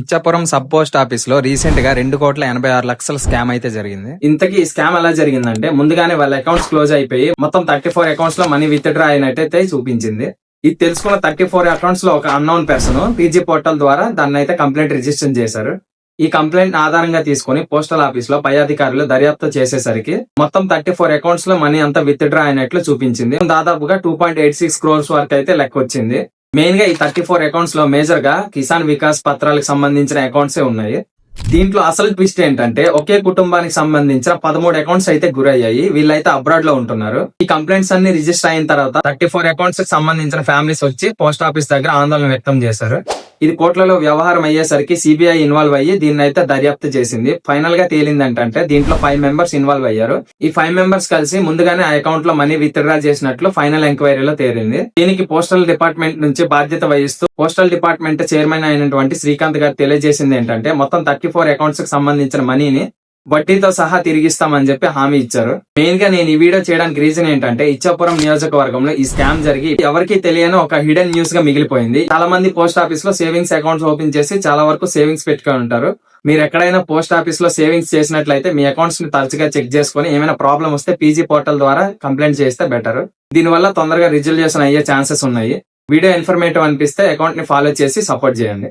Ichchapuram sub post ఆఫీస్లో రీసెంట్గా రెండు కోట్ల ఎనభై ఆరు లక్షల స్కామ్ అయితే జరిగింది. ఇంతకీ ఈ స్కామ్ ఎలా జరిగిందంటే ముందుగానే వాళ్ళ అకౌంట్స్ క్లోజ్ అయిపోయి మొత్తం థర్టీ ఫోర్ అకౌంట్స్లో మనీ విత్ డ్రా అయినట్టయితే చూపించింది. ఇది తెలుసుకున్న థర్టీ ఫోర్ అకౌంట్స్లో ఒక అన్నోన్ పర్సన్ పీజీ పోర్టల్ ద్వారా దాన్ని అయితే కంప్లైంట్ రిజిస్టర్ చేశారు. ఈ కంప్లైంట్ ఆధారంగా తీసుకుని పోస్టల్ ఆఫీస్లో పై అధికారులు దర్యాప్తు చేసేసరికి మొత్తం థర్టీ ఫోర్ అకౌంట్స్లో మనీ అంతా విత్ డ్రా అయినట్లు చూపించింది. దాదాపుగా two point eight six crores వరకు అయితే లెక్క వచ్చింది మెయిన్గా ఈ థర్టీ ఫోర్ అకౌంట్స్లో మేజర్గా కిసాన్ వికాస్ పత్రాలకు సంబంధించిన అకౌంట్స్ ఉన్నాయి. దీంట్లో అసలు ట్విస్ట్ ఏంటంటే ఒకే కుటుంబానికి సంబంధించిన పదమూడు అకౌంట్స్ అయితే గురయ్యాయి. వీళ్ళైతే అబ్రాడ్లో ఉంటున్నారు. ఈ కంప్లైంట్స్ అన్ని రిజిస్టర్ అయిన తర్వాత థర్టీ ఫోర్ అకౌంట్స్కి సంబంధించిన ఫ్యామిలీస్ వచ్చి పోస్ట్ ఆఫీస్ దగ్గర ఆందోళన వ్యక్తం చేశారు. ఇది కోట్లలో వ్యవహారం అయ్యేసరికి సిబిఐ ఇన్వాల్వ్ అయ్యి దీన్ని అయితే దర్యాప్తు చేసింది. ఫైనల్గా తేలింది దీంట్లో ఫైవ్ మెంబర్స్ ఇన్వాల్వ్ అయ్యారు. ఈ ఫైవ్ మెంబర్స్ కలిసి ముందుగానే ఆ అకౌంట్లో మనీ విత్డ్రా చేసినట్లు ఫైనల్ ఎంక్వైరీలో తేలింది. దీనికి పోస్టల్ డిపార్ట్మెంట్ నుంచి బాధ్యత వహిస్తూ పోస్టల్ డిపార్ట్మెంట్ చైర్మన్ అయినటువంటి శ్రీకాంత్ గారు తెలియజేసింది ఏంటంటే మొత్తం థర్టీ ఫోర్ అకౌంట్స్కి సంబంధించిన మనీని వడ్డీతో సహా తిరిగిస్తామని చెప్పి హామీ ఇచ్చారు. మెయిన్గా నేను ఈ వీడియో చేయడానికి రీజన్ ఏంటంటే ఇచ్చాపురం నియోజకవర్గంలో ఈ స్కామ్ జరిగి ఎవరికి తెలియని ఒక హిడెన్ న్యూస్గా మిగిలిపోయింది. చాలా మంది పోస్ట్ ఆఫీస్లో సేవింగ్స్ అకౌంట్స్ ఓపెన్ చేసి చాలా వరకు సేవింగ్స్ పెట్టుకొని ఉంటారు. మీరు ఎక్కడైనా పోస్ట్ ఆఫీస్లో సేవింగ్స్ చేసినట్లయితే మీ అకౌంట్స్ని తరచుగా చెక్ చేసుకుని ఏమైనా ప్రాబ్లం వస్తే పీజీ పోర్టల్ ద్వారా కంప్లైంట్ చేస్తే బెటర్ దీనివల్ల తొందరగా రిజల్యూషన్ అయ్యే ఛాన్సెస్ ఉన్నాయి. వీడియో ఇన్ఫర్మేటివ్ అనిపిస్తే అకౌంట్ని ఫాలో చేసి సపోర్ట్ చేయండి.